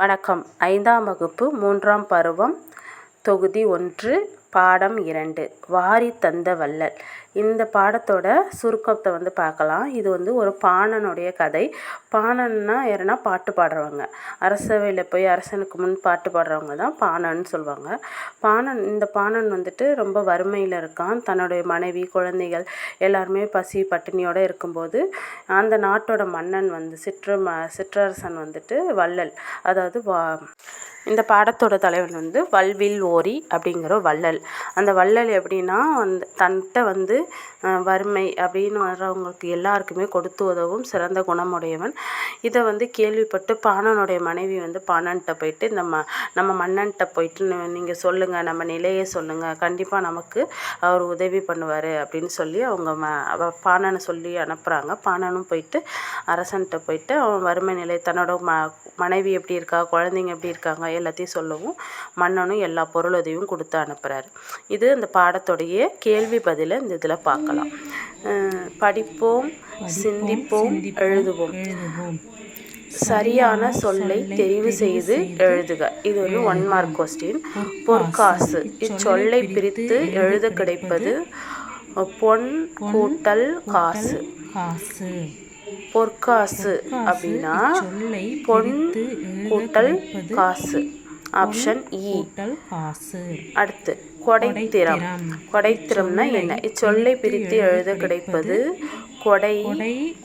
வணக்கம். ஐந்தாம் வகுப்பு மூன்றாம் பருவம் தொகுதி ஒன்று. பாடம் இரண்டு வாரி தந்த வள்ளல். இந்த பாடத்தோட சுருக்கத்தை வந்து பார்க்கலாம். இது வந்து ஒரு பாணனுடைய கதை. பாணன்னா யாருன்னா பாட்டு பாடுறவங்க. அரசவையில் போய் அரசனுக்கு முன் பாட்டு பாடுறவங்க தான் பாணன்னு சொல்லுவாங்க. பாணன் இந்த பாணன் வந்துட்டு ரொம்ப வறுமையில் இருக்கான். தன்னுடைய மனைவி குழந்தைகள் எல்லாருமே பசி பட்டினியோடு இருக்கும்போது அந்த நாட்டோட மன்னன் வந்து சிற்று ம சிற்றரசன் வந்துட்டு வள்ளல். அதாவது வா இந்த பாடத்தோட தலைவன் வந்து வல்வில் ஓரி அப்படிங்கிற வள்ளல். அந்த வள்ளல் எப்படின்னா வந்து தன்கிட்ட வந்து வறுமை அப்படின்னு வர்றவங்களுக்கு எல்லாருக்குமே கொடுத்து உதவும் சிறந்த குணமுடையவன். இதை வந்து கேள்விப்பட்டு பாணனுடைய மனைவி வந்து பாணன்கிட்ட போயிட்டு இந்த ம நம்ம மன்னன்கிட்ட போயிட்டு நீங்கள் சொல்லுங்கள் நம்ம நிலையை சொல்லுங்கள் கண்டிப்பாக நமக்கு அவர் உதவி பண்ணுவார் அப்படின்னு சொல்லி அவங்க ம பாணனை சொல்லி அனுப்புகிறாங்க பாணனும் போயிட்டு அரசன்கிட்ட போயிட்டு அவன் வறுமை நிலை தன்னோட ம மனைவி எப்படி இருக்கா குழந்தைங்க எப்படி இருக்காங்க எல்லாத்தையும் சொல்லவும் மன்னனும் எல்லா பொருளுதவியும் கொடுத்து அனுப்புகிறாரு இது இந்த பாடத்துடைய கேள்வி பதிலை இந்த இதில் பார்க்கலாம். படிப்போம் சிந்திப்போம் எழுதுவோம். சரியான சொல்லை தெரிவு செய்து எழுதுக. இது வந்து ஒன் மார்க் கொஸ்டின் பொற்காசு. இச்சொல்லை பிரித்து எழுத கிடைப்பது பொன் கூட்டல் காசு. காசு. பொற்காசு அப்படின்னா பொன் கூட்டல் காசு. ஆப்ஷன் இ e. அடுத்து கொடைத்திறம். கொடைத்திறம்னா என்ன? இச்சொல்லை பிரித்து எழுத கிடைப்பது கொடை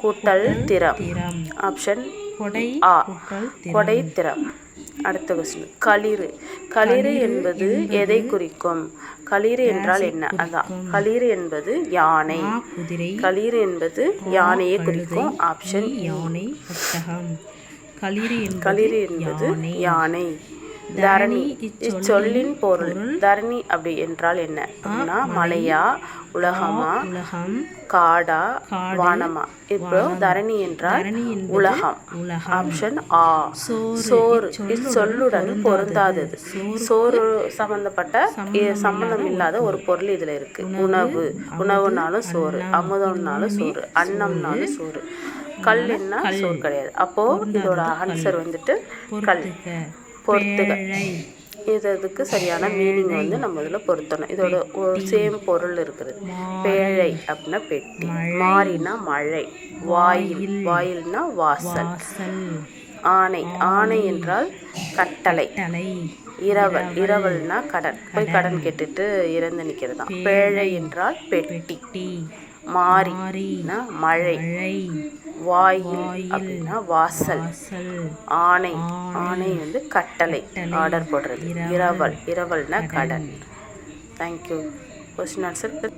கூட்டல் திறம். ஆப்ஷன் ஆ கொடைத்திறம். அடுத்த கொஸ்டின் களிறு. களிறு என்பது எதை குறிக்கும்? களிறு என்றால் என்ன? அதான். களிறு என்பது யானை. களிறு என்பது யானையை குறிக்கும் ஆப்ஷன் யானை. களிறு என்பது யானை. தரணி. இச்சொல்லின் பொருள். தரணி அப்படி என்றால் என்ன? அப்படின்னா மலையா? உலகமா? உலகம். காடா வானமா? இப்போ தரணி என்றால் உலகம். ஆப்ஷன் ஆ. சோறு. இச்சொல்லுடன் பொருந்தாதது சோறு. சம்பந்தப்பட்ட சம்பந்தம் இல்லாத ஒரு பொருள் இதுல இருக்கு. உணவு உணவுனாலும் சோறு. அமுதம்னாலும் சோறு. அன்னம்னாலும் சோறு. கல்லுன்னா சோறு கிடையாது. அப்போ இதோட ஆன்சர் வந்துட்டு கல். பொறுத்துக. இது அதுக்கு சரியான மீனிங் வந்து நம்ம இதில் பொருத்தணும். இதோட ஒரு சேம் பொருள் இருக்குது. பேழை அப்படின்னா பெட்டி. மாறினா மழை. வாயில். வாயில்னா வாசல். ஆணை. ஆணை என்றால் கட்டளை. இரவல். இரவல்னா கடன். போய் கடன். கேட்டுட்டு இறந்து நிற்கிறது தான் பேழை என்றால் பெட்டி. மாறினா மழை. வாயில் அப்படின்னா வாசல். ஆணை. ஆணை. வந்து கட்டளை. ஆர்டர் போடுறது. இரவல். இரவல்னா கடன். Thank you question answer